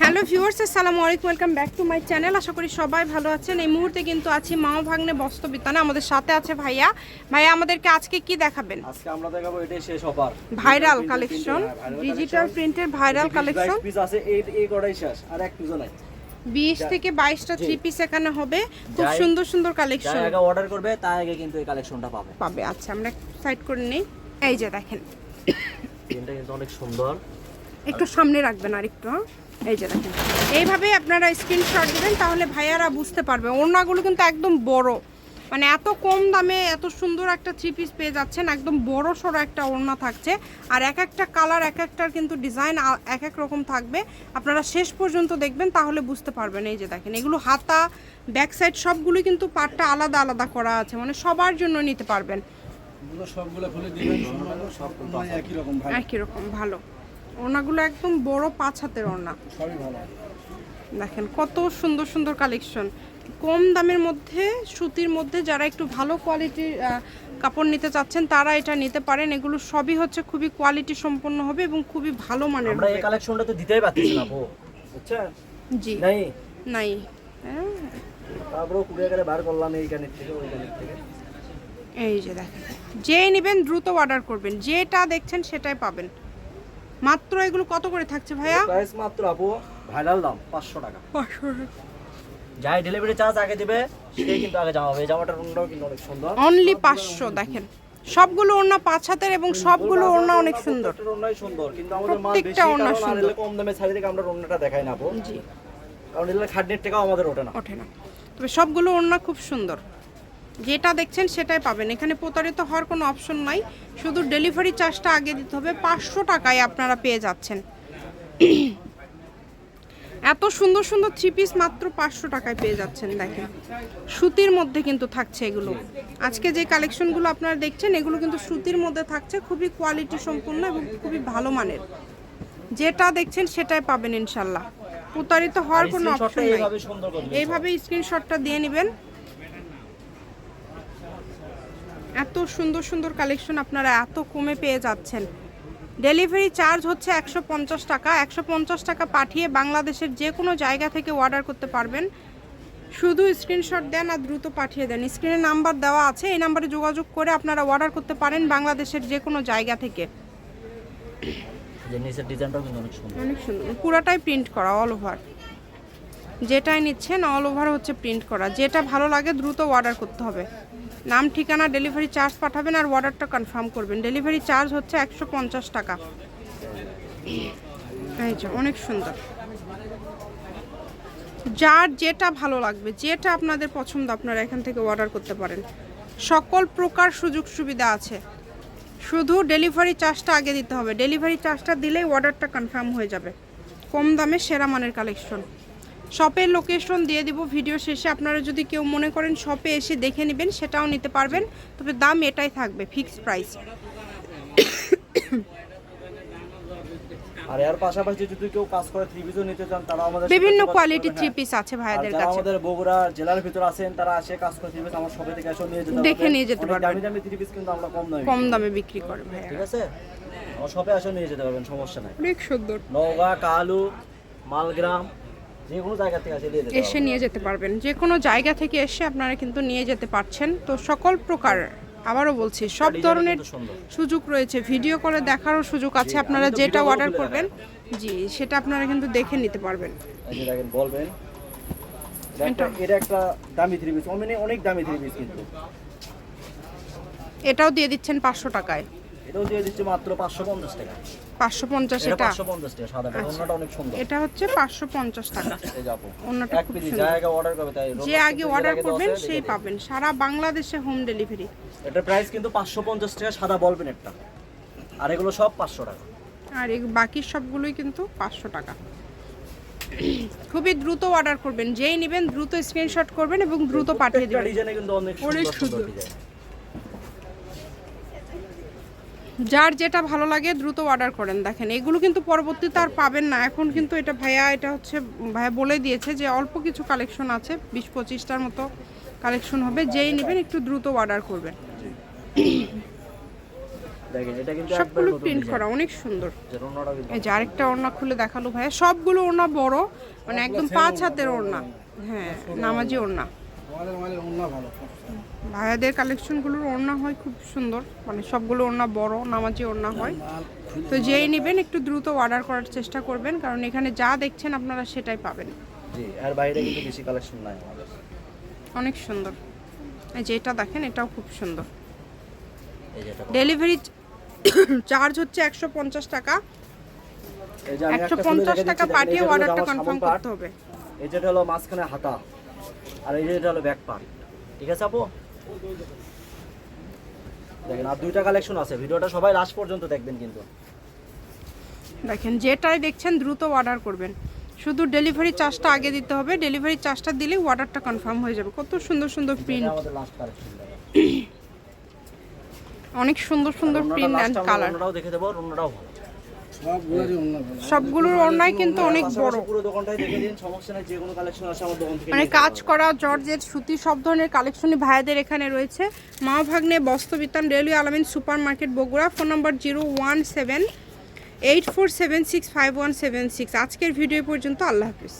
Hello viewers আসসালামু আলাইকুম welcome back to my channel. আশা করি সবাই ভালো আছেন। এই মুহূর্তে কিন্তু আছি মাও ভাগ্নে বস্ত্রবিতানে আমাদের সাথে আছে ভাইয়া। ভাইয়া আমাদেরকে আজকে কি দেখাবেন? আজকে আমরা দেখাবো এটাই শেষ অফার ভাইরাল কালেকশন ডিজিটাল প্রিন্টের ভাইরাল কালেকশন পিস আছে এই এই কটাই শেষ আর এক পিসও নাই বিশ থেকে বাইশটা থ্রি পিস এখানে হবে। খুব সুন্দর সুন্দর যার কালেকশন আগে অর্ডার করবে তার আগে কিন্তু এই কালেকশনটা পাবে। পাবে আচ্ছা আমরা সাইড করে নিই। এই যে দেখেন। প্রিন্টটা কিন্তু অনেক সুন্দর। একটু সামনে রাখবেন আর একটু হ্যাঁ? এই যে দেখেন। এইভাবেই আপনারা স্ক্রিনশট দেবেন তাহলে ভাইয়ারা বুঝতে পারবে। ওড়নাগুলো কিন্তু একদম বড়। মানে এত কম দামে এত সুন্দর একটা থ্রি পিস পেয়ে যাচ্ছেন একদম বড় সড়ো একটা ওড়না থাকছে। আর এক একটা কালার এক একটার কিন্তু ডিজাইন এক এক রকম থাকবে। আপনারা শেষ পর্যন্ত দেখবেন তাহলে বুঝতে পারবেন। এই যে দেখেন এগুলো হাতা ব্যাক সাইড সবগুলো কিন্তু পাটটা আলাদা আলাদা করা আছে। মানে সবার জন্য নিতে পারবেন। একই রকম ভালো। ওড়নাগুলো একদম বড় পাঁচ হাতের ভালো দেখেন কত সুন্দর সুন্দর কালেকশন কম দামের মধ্যে সুতির মধ্যে যারা একটু ভালো কোয়ালিটির কাপড় নিতে চাচ্ছেন তারা এটা নিতে পারেন। এগুলো সবই হচ্ছে খুবই কোয়ালিটি সম্পন্ন হবে এবং খুবই ভালো মানের আমরা এই কালেকশনটা তো দিতেই পারতেছি না আপু। বুঝছেন? জি। নাই? নাই। হ্যাঁ, তারপরে কুড়িয়ে গেলে বার করলাম এইখানের থেকে ওইখানের থেকে। এই যে দেখেন যে নেবেন দ্রুত অর্ডার করবেন যেটা দেখছেন সেটাই পাবেন। মাত্র এগুলো কত করে থাকছে ভাইয়া? প্রাইস মাত্র আপু ভাইরাল দাম পাঁচশো টাকা। 500 টাকা। যাই ডেলিভারি চার্জ আগে দিবে সে কিন্তু আগে জামা হবে। জামাটার রঙটাও কিন্তু অনেক সুন্দর। অনলি পাঁচশো দেখেন। সবগুলো ওড়না পাঁচ হাতের এবং সবগুলো ওড়না অনেক সুন্দর। ওড়নাই সুন্দর। কিন্তু আমাদের মাল বেশি ওড়না সুন্দর। কম দামে ছাড়ি থেকে আমরা ওড়নাটা দেখাই না আপু। জি। কারণ এগুলো খাটনির টাকাও আমাদের ওঠে না। ওঠে না। তবে সবগুলো ওড়না খুব সুন্দর। যেটা দেখছেন সেটাই পাবেন। এখানে প্রতারিত হওয়ার কোনো অপশন নাই। শুধু ডেলিভারি চার্জটা আগে দিতে হবে। পাঁচশো টাকায় আপনারা পেয়ে যাচ্ছেন। এত সুন্দর সুন্দর থ্রি পিস মাত্র পাঁচশো টাকায় পেয়ে যাচ্ছেন দেখেন। সুতির মধ্যে কিন্তু থাকছে এগুলো। আজকে যে কালেকশনগুলো আপনারা দেখছেন এগুলো কিন্তু সুতির মধ্যে থাকছে। খুবই কোয়ালিটি সম্পূর্ণ এবং খুবই ভালো মানের। যেটা দেখছেন সেটাই পাবেন ইনশাল্লাহ। প্রতারিত হওয়ার কোনো অপশন নাই। এইভাবে স্ক্রিনশটটা দিয়ে নেবেন। এত সুন্দর সুন্দর কালেকশন আপনারা এত কমে পেয়ে যাচ্ছেন। ডেলিভারি চার্জ হচ্ছে একশো পঞ্চাশ টাকা। একশো পঞ্চাশ টাকা পাঠিয়ে বাংলাদেশের যে কোনো জায়গা থেকে অর্ডার করতে পারবেন। শুধু স্ক্রিনশট দেন আর দ্রুত পাঠিয়ে দেন। স্ক্রিনে নাম্বার দেওয়া আছে এই নাম্বারে যোগাযোগ করে আপনারা অর্ডার করতে পারেন বাংলাদেশের যে কোনো জায়গা থেকে। অনেক সুন্দর। পুরাটাই প্রিন্ট করা অল ওভার যেটাই নিচ্ছেন অল ওভার হচ্ছে প্রিন্ট করা। যেটা ভালো লাগে দ্রুত অর্ডার করতে হবে। নাম, ঠিকানা ডেলিভারি চার্জ পাঠাবেন আর অর্ডারটা কনফার্ম করবেন। ডেলিভারি চার্জ হচ্ছে একশো পঞ্চাশ টাকা। অনেক সুন্দর। যার যেটা ভালো লাগবে, যেটা আপনাদের পছন্দ, আপনারা এখান থেকে অর্ডার করতে পারেন। সকল প্রকার সুযোগ সুবিধা আছে। শুধু ডেলিভারি চার্জটা আগে দিতে হবে। ডেলিভারি চার্জটা দিলেই অর্ডারটা কনফার্ম হয়ে যাবে। কম দামে সেরা মানের কালেকশন শপের লোকেশন দিয়ে দিব ভিডিও শেষে। আপনারা যদি কেউ মনে করেন শপে এসে দেখে নেবেন সেটাও নিতে পারবেন। তবে দাম এটাই থাকবে ফিক্সড প্রাইস আর এর পাশাপাশি যদি কেউ কাজ করে থ্রি পিসও নিতে চান তারা আমাদের বিভিন্ন কোয়ালিটির থ্রি হ্যাঁ। পিস আছে আর ভাইয়াদের কাছে। আমাদের বগুড়া জেলার ভিতর আছেন তারা আসে কাজ করে থ্রি পিস আমার শপে থেকে এসে নিয়ে যেতে দেখে নিয়ে যেতে পারবেন। দামি দামি থ্রি পিস কিন্তু আমরা কম দামে কম দামে বিক্রি করে ভাইয়া। ঠিক আছে? আমার শপে এসে নিয়ে যেতে পারবেন সমস্যা নাই। অনেক সুন্দর। নওগাঁ কালু মালগ্রাম এসে নিয়ে যেতে পারবেন। যে কোনো জায়গা থেকে এসে আপনারা কিন্তু নিয়ে যেতে পারছেন। তো সকল প্রকার আবারও বলছি সব ধরনের সুযোগ রয়েছে। ভিডিও করে দেখারও সুযোগ আছে আপনারা যেটা অর্ডার করবেন জি সেটা আপনারা কিন্তু দেখে নিতে পারবেন। বলবেন। এটা একটা- দামি থ্রি পিস মানে অনেক দামি থ্রি পিস কিন্তু। এটাও দিয়ে দিচ্ছেন পাঁচশো টাকায়। এটাও দিয়ে দিচ্ছে মাত্র পাঁচশো পঞ্চাশ টাকা। পাঁচশো পঞ্চাশ এটা এটা? পাঁচশো পঞ্চাশ টাকা সাদা টাকা অনেক সুন্দর। এটা হচ্ছে পাঁচশো পঞ্চাশ টাকা। এই যাব অন্যটা এক খুব সুন্দর। জায়গা অর্ডার করবে তাই যে আগে অর্ডার করবেন সেই পাবেন। সারা বাংলাদেশে হোম ডেলিভারি এটা প্রাইস কিন্তু পাঁচশো পঞ্চাশ টাকা সাদা বলবেন একটা আর এগুলো সব পাঁচশো টাকা। আর এই বাকি সবগুলোই কিন্তু পাঁচশো টাকা। খুবই দ্রুত অর্ডার করবেন। যেই নেবেন দ্রুত স্ক্রিনশট করবেন এবং দ্রুত পাঠিয়ে দেবেন। অনেক সুন্দর সুন্দর সুন্দর। ডিজাইন যার যেটা ভালো লাগে দ্রুত অর্ডার করেন। দেখেন এগুলো কিন্তু পরবর্তীতে আর পাবেন না। এখন কিন্তু এটা ভাইয়া এটা হচ্ছে ভাইয়া বলে দিয়েছে যে অল্প কিছু কালেকশন আছে বিশ পঁচিশটার মতো কালেকশন হবে। যেই নেবেন একটু দ্রুত অর্ডার করবেন। সবগুলো প্রিন্ট করা অনেক সুন্দর। এই যে আরেকটা ওড়না খুলে দেখাল ভাইয়া। সবগুলো ওড়না বড় মানে একদম পাঁচ হাতের ওড়না। হ্যাঁ নামাজি ওড়না। ভাইয়াদের কালেকশনগুলোর ওড়না হয় খুব সুন্দর। মানে সবগুলো ওড়না বড় নামাজি ওড়না হয়। তো যেই নেবেন একটু দ্রুত অর্ডার করার চেষ্টা করবেন কারণ এখানে যা দেখছেন আপনারা সেটাই পাবেন। জি এর বাইরে কিন্তু বেশি কালেকশন নাই অনেক সুন্দর। এই যে এটা দেখেন এটাও খুব সুন্দর। ডেলিভারি চার্জ হচ্ছে একশো পঞ্চাশ টাকা। একশো পঞ্চাশ টাকা পাঠিয়ে অর্ডারটা কনফার্ম করতে হবে। এই যেটা হলো মাঝখানে হাতা। আর এই যে এটা হলো ব্যাক পার্ট ঠিক আছে আপু? দেখেন আর দুইটা কালেকশন আছে। ভিডিওটা সবাই লাস্ট পর্যন্ত দেখবেন কিন্তু। দেখেন যেটাই দেখছেন দ্রুত অর্ডার করবেন। শুধু ডেলিভারি চার্জটা আগে দিতে হবে। ডেলিভারি চার্জটা দিলেই অর্ডারটা কনফার্ম হয়ে যাবে। কত সুন্দর সুন্দর প্রিন্ট অনেক সুন্দর সুন্দর প্রিন্ট অ্যান্ড কালার দেখে দেবো রুমটাও ভালো সবগুলোরই অন্য ভালো। সবগুলোর অন্যায় কিন্তু অনেক বড়। পুরো দোকানটাই দেখে দিন সমস্যা নাই যে কোনো কালেকশন আছে আমার দোকান থেকে মানে কাজ করা জর্জের সুতি সব ধরনের কালেকশনই ভাইদের এখানে রয়েছে। মা ভাগ্নে বস্ত্রবিতান railway Alamin super market Bogura phone number zero one seven eight four seven six five one seven six. আজকের ভিডিও পর্যন্ত আল্লাহ হাফিজ।